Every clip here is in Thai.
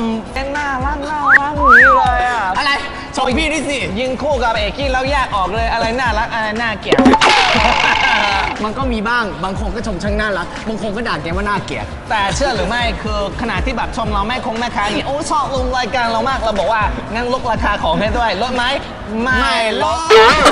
มเป็นน่ารักน่ารักอย่างนี้เลยอะอะไรชมพี่นี่สิ ยิงคู่กับเอกกี้แล้วแยกออกเลยอะไรน่ารักอะไรน่าเกลียด มันก็มีบ้าง บางคนก็ชมช่างน่ารัก บางคนก็ด่าแกว่าน่าเกลียด แต่เชื่อหรือไม่คือขณะที่แบบชมเราแม่คงแม่ค้าอย่างนี้โอ้ชอบลงรายการเรามากเราบอกว่างั้นลดราคาของให้ด้วยลดไหมไม่ลด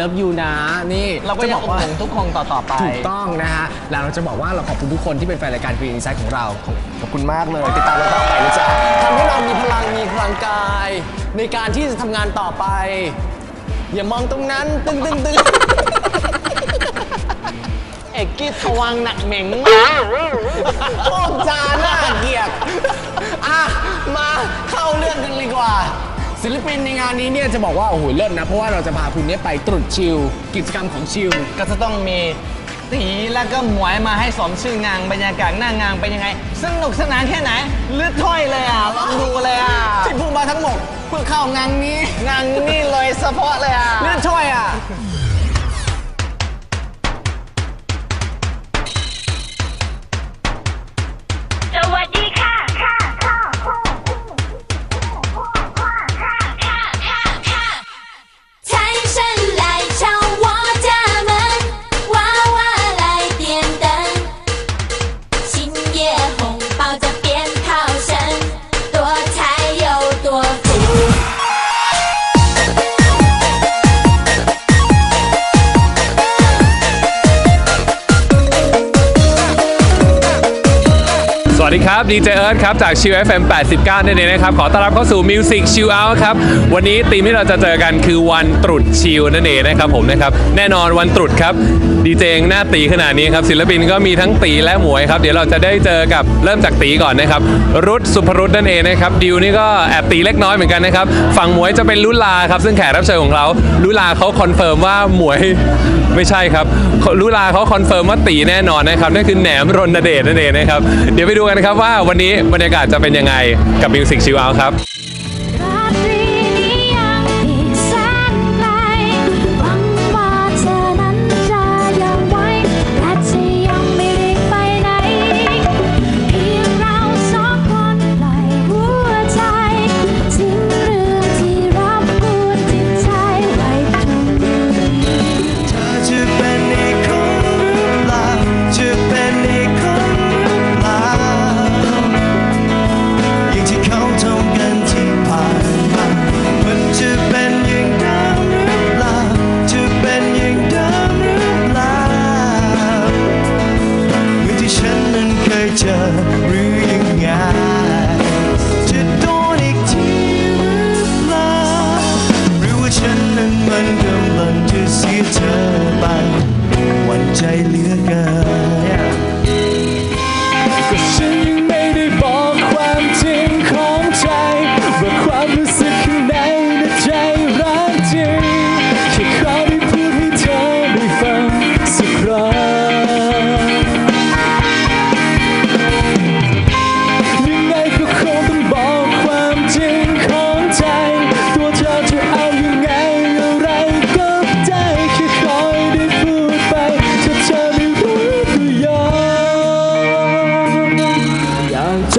love you นะ นี่เราก็จะยับงอกอุดว่าหนุนทุกคนต่อๆไป ถูกต้องนะฮะ แล้วเราจะบอกว่าเราขอบคุณทุกคนที่เป็นแฟนรายการ Green Insight ของเราขอบขอบคุณมากเลย ติดตามเราต่อไปนะจ๊ะทำให้เรามีพลังมีพลังกาย ในการที่จะทำงานต่อไป อย่ามองตรงนั้น ตึงตึงตึงเอกกี้ทวังหนักเหม็งโคตรจาน่าเกลียดอะ มาเข้าเรื่องกันเลยดีกว่า ศิลปินในงานนี้เนี่ยจะบอกว่า โอ้โหเลิศนะ เพราะว่าเราจะพาคุณเนี่ยไปตรุษชิล กิจกรรมของชิล ก็จะต้องมีตีแล้วก็หมวยมาให้สมชื่องานบรรยากาศหน้างานเป็นยังไง สนุกสนานแค่ไหนเลือดถ้อยเลยอะลองดูเลยอะที่พูดมาทั้งหมดเพื่อเข้างานนี้งานนี่เลยเฉพาะเลยอะเลื่อนช่วยอะ ดีครับดีเจเอิร์ธครับจากชิว FM 89 นั่นเองนะครับ ขอต้อนรับเข้าสู่ Music Chill Out ครับ วันนี้ธีมที่เราจะเจอกันคือวันตรุษชิลนั่นเองนะครับผมนะครับ แน่นอนวันตรุษครับ ดีเจงหน้าตีขนาดนี้ครับ ศิลปินก็มีทั้งตีและหมวยครับ เดี๋ยวเราจะได้เจอกับเริ่มจากตีก่อนนะครับ รุดสุภรุตนั่นเองนะครับ ดิวนี่ก็แอบตีเล็กน้อยเหมือนกันนะครับ ฝั่งหมวยจะเป็นลุลาครับ ซึ่งแขกรับเชิญของเรา ลุลาเขาคอนเฟิร์มว่าหมวยไม่ใช่ครับ ลุลาเขาคอนเฟิร์มว่าตีแน่นอนนะครับ นั่นคือแหนมรณเดชนั่นเองนะครับ เดี๋ยวไปดูกันครับว่าวันนี้บรรยากาศจะเป็นยังไงกับมิวสิกชิวเอาครับ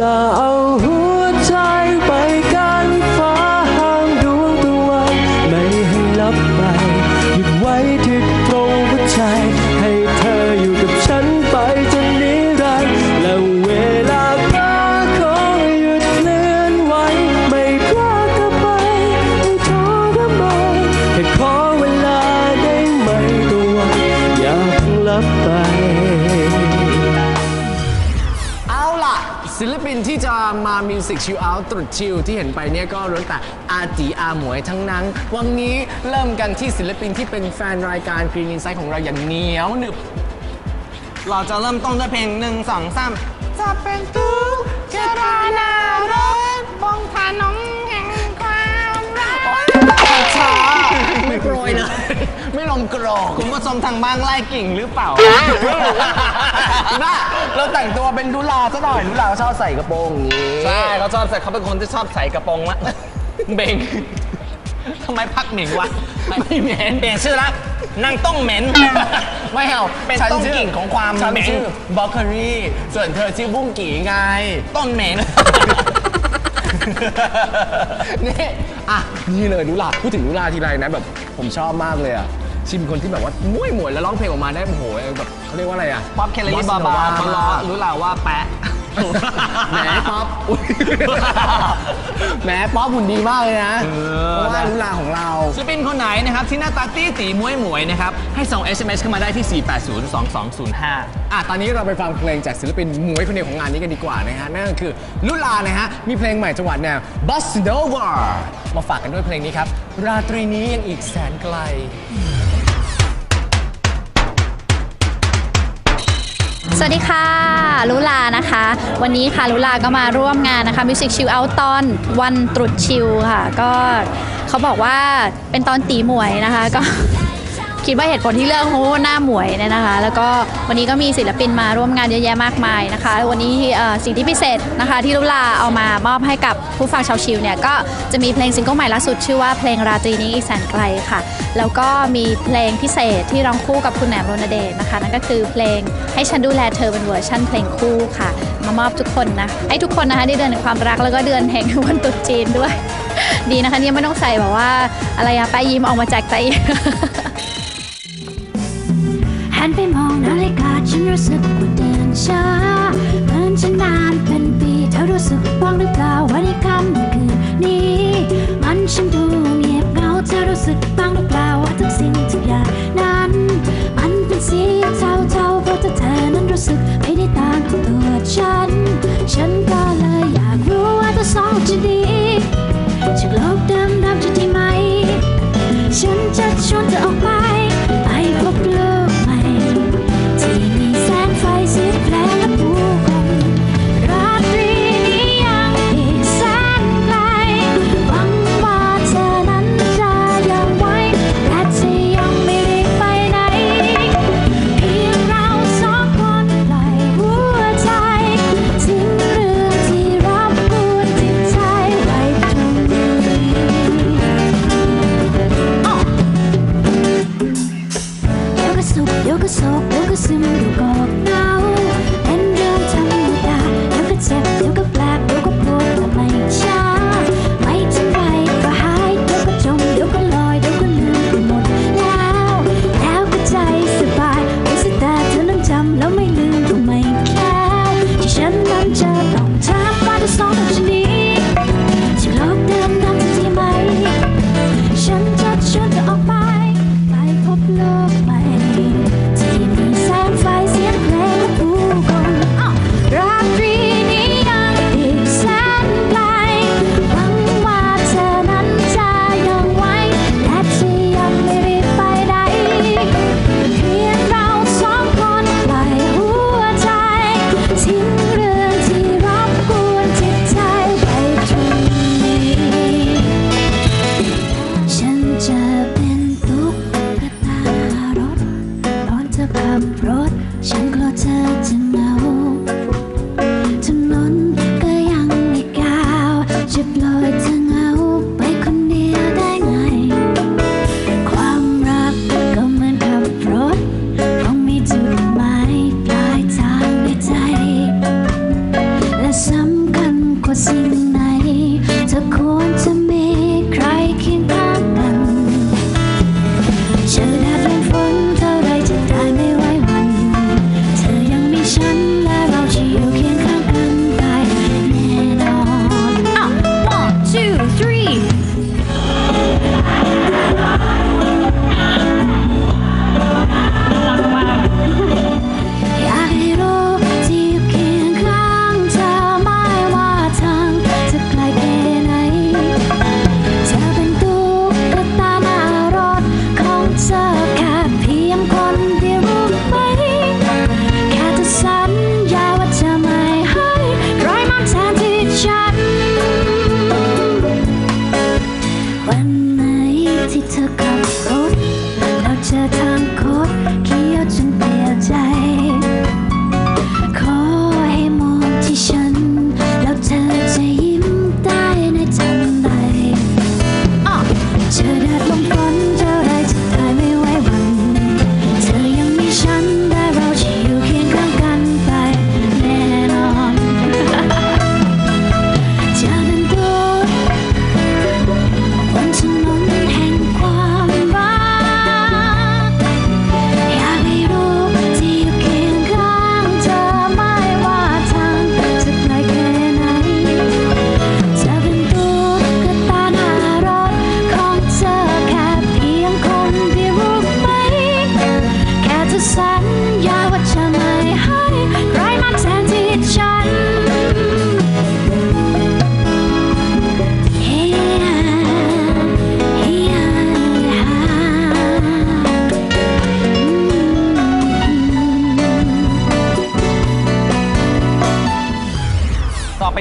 อ มา Music Chill Out ตรุษชิลที่เห็นไปเนี่ยก็ล้วนแต่อาจีอาหมวยทั้งนั้น วันนี้เริ่มกันที่ศิลปินที่เป็นแฟนรายการ Green Insight ของเราอย่างเหนียวหนึบเราจะเริ่มต้นด้วยเพลงหนึ่งสองสามจะเป็นตู้กระดาษนารักบงทานงแห่งความรักช้าไม่โปรยเลย ไม่ลงกรอกคุณผู้ชมทางบ้านไล่กิ่งหรือเปล่าบ้าเราแต่งตัวเป็นดุลาซะหน่อยดุลาเขาชอบใส่กระโปรงอย่างนี้ ใช่ เขาชอบใส่เขาเป็นคนที่ชอบใส่กระโปรงละเบงทำไมพักเหม่งวะไม่เหม็นเปลี่ยนชื่อละนางต้องเหม็นไม่เอาเป็นฉัต้นชื่กิ่งของความฉันเหม็นชื่อบล็อกเกอรี่ส่วนเธอชื่อบุ้งกี่ไง ต้นเหม็นนี่อะนี่เลยลุลาพูดถึงลุลาทีไรนะแบบผมชอบมากเลยอะชิมคนที่แบบว่าม้วยหมวยแล้วร้องเพลงออกมาได้โอ้โหแบบเขาเรียกว่าอะไรอะป๊อปแคลรี่บาบามาล้อรู้ล่ะว่าแปะ แหมป๊อปอุ๊ยแหมป๊อปหุ่นดีมากเลยนะเพราะว่าลุลาของเรา ศิลปินคนไหนนะครับ ที่หน้าตาตี้ตีมวยหมวยนะครับ ให้ส่ง SMS เข้ามาได้ที่ 4802205 อะ ตอนนี้เราไปฟังเพลงจากศิลปินหมวยคนเดียวของงานนี้กันดีกว่านะฮะ นั่นก็คือลุลานะฮะ มีเพลงใหม่จังหวัดแนว b u s t o v e r มาฝากกันด้วยเพลงนี้ครับ ราตรีนี้ยังอีกแสนไกล สวัสดีค่ะ ลุลานะคะ วันนี้ค่ะลุลาก็มาร่วมงานนะคะ Music Chill Out ตอนวันตรุษชิลค่ะ ก็เขาบอกว่าเป็นตอนตีหมวยนะคะ ก็ คิดว่าเหตุผลที่เลือกเพราะว่าหน้าหมวยเนี่ยนะคะ แล้วก็วันนี้ก็มีศิลปินมาร่วมงานเยอะแยะมากมายนะคะ วันนี้สิ่งที่พิเศษนะคะที่ลุลาเอามามอบให้กับผู้ฟังชาวชิลเนี่ยก็จะมีเพลงซิงเกิลใหม่ล่าสุดชื่อว่าเพลงราตรีนี้อีกแสนไกลค่ะ แล้วก็มีเพลงพิเศษที่ร้องคู่กับคุณแหนมรณเดชนะคะนั่นก็คือเพลงให้ฉันดูแลเธอเป็นเวอร์ชั่นเพลงคู่ค่ะ มามอบทุกคนนะให้ทุกคนนะคะได้เดือนแห่งความรักแล้วก็เดือนแห่งวันตรุษจีนด้วย ดีนะคะเนี่ยไม่ต้องใส่แบบว่าอะไรอะไปยิ้มออกมาจากใจ นไปมองนาฬิกาฉันรู้สึกว่าเดินช้าเพื่อนฉันนานเป็นปีเธอรู้สึกบ้างหรือเปล่าว่าในค่ำคืนนี้ มันฉันดูเงียบเหงาเธอรู้สึกบ้างหรือเปล่าว่าทุกสิ่งทุกอย่างนั้น มันเป็นสีเทาๆเพราะเธอนั้นรู้สึกไม่ได้ต่างกับตัวฉันาวจ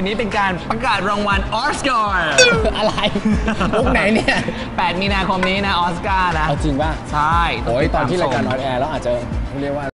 นี้เป็นการประกาศรางวัลออสการ์อะไรมุกไหนเนี่ย 8 มีนาคมนี้นะออสการ์นะ เอาจริงป่ะ ใช่โอ้ยตอนที่รายการอต้องนแอร์แล้วอาจจะเรียกว่า